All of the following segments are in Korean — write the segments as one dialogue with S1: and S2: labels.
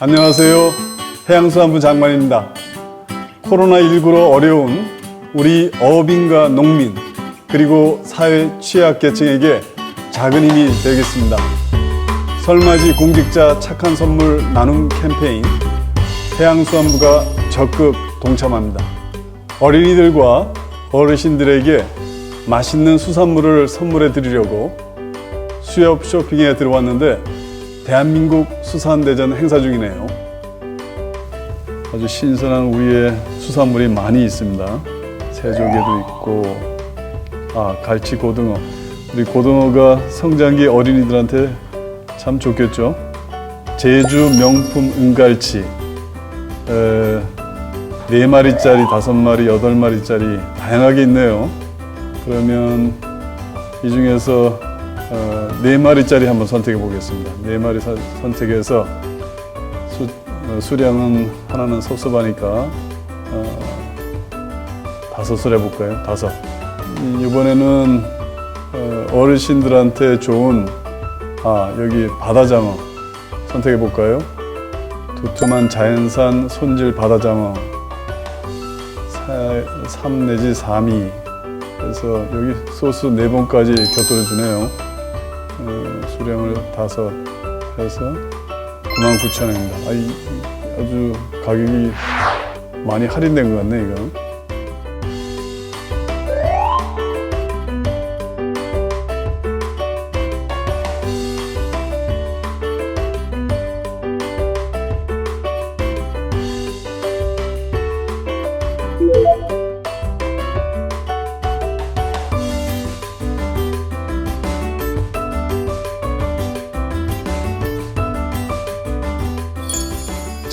S1: 안녕하세요. 해양수산부 장관입니다. 코로나19로 어려운 우리 어업인과 농민, 그리고 사회 취약계층에게 작은 힘이 되겠습니다. 설맞이 공직자 착한 선물 나눔 캠페인 해양수산부가 적극 동참합니다. 어린이들과 어르신들에게 맛있는 수산물을 선물해 드리려고 수협 쇼핑에 들어왔는데 대한민국 수산대전 행사 중이네요. 아주 신선한 우리의 수산물이 많이 있습니다. 새조개도 있고, 아, 갈치 고등어. 우리 고등어가 성장기 어린이들한테 참 좋겠죠. 제주 명품 은갈치. 에, 네 마리짜리, 다섯 마리, 여덟 마리짜리 다양하게 있네요. 그러면 이 중에서 어, 네 마리짜리 한번 선택해 보겠습니다. 네 마리 사- 선택해서 수, 어, 수량은 하나는 섭섭하니까 어, 다섯을 해볼까요? 다섯. 이- 이번에는 어, 어르신들한테 좋은 아 여기 바다장어 선택해 볼까요? 두툼한 자연산 손질 바다장어 3 내지 4미 그래서 여기 소스 네 번까지 곁들여 주네요. 어, 수량을 다섯 해서 99,000원입니다. 아, 이, 이 아주 가격이 많이 할인된 것 같네, 이거.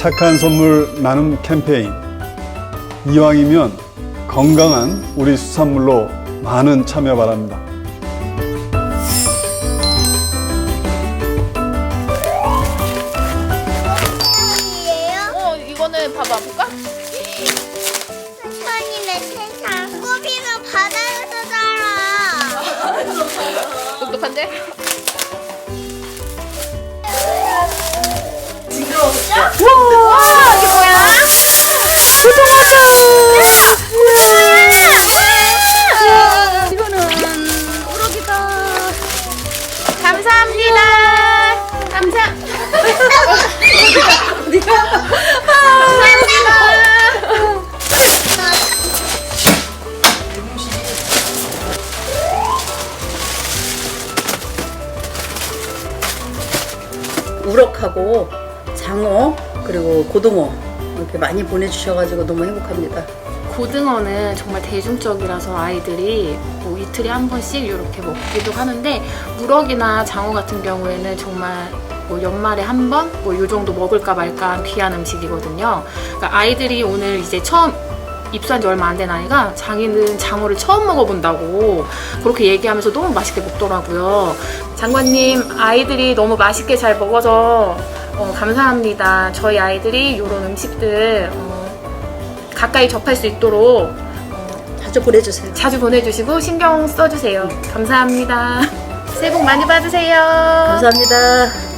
S1: 착한 선물 나눔 캠페인. 이왕이면 건강한 우리 수산물로 많은 참여 바랍니다.
S2: 이에요?
S3: 어 이거는 봐봐 볼까?
S2: 천이네 세상 꼬비는 바다에서 살아
S3: 똑똑한데? 감사합니다. 감사.
S4: 우럭하고 장어 그리고 고등어 이렇게 많이 보내주셔가지고 너무 행복합니다.
S5: 고등어는 정말 대중적이라서 아이들이 뭐 이틀에 한 번씩 이렇게 먹기도 하는데 우럭이나 장어 같은 경우에는 정말 뭐 연말에 한 번뭐요 정도 먹을까 말까 한 귀한 음식이거든요. 그러니까 아이들이 오늘 이제 처음 입수한 지 얼마 안 된 아이가 자기는 장어를 처음 먹어본다고 그렇게 얘기하면서 너무 맛있게 먹더라고요. 장관님 아이들이 너무 맛있게 잘 먹어서 어, 감사합니다. 저희 아이들이 이런 음식들 어, 가까이 접할 수 있도록
S4: 자주 보내주세요.
S5: 자주 보내주시고 신경 써주세요. 감사합니다. 새해 복 많이 받으세요.
S4: 감사합니다.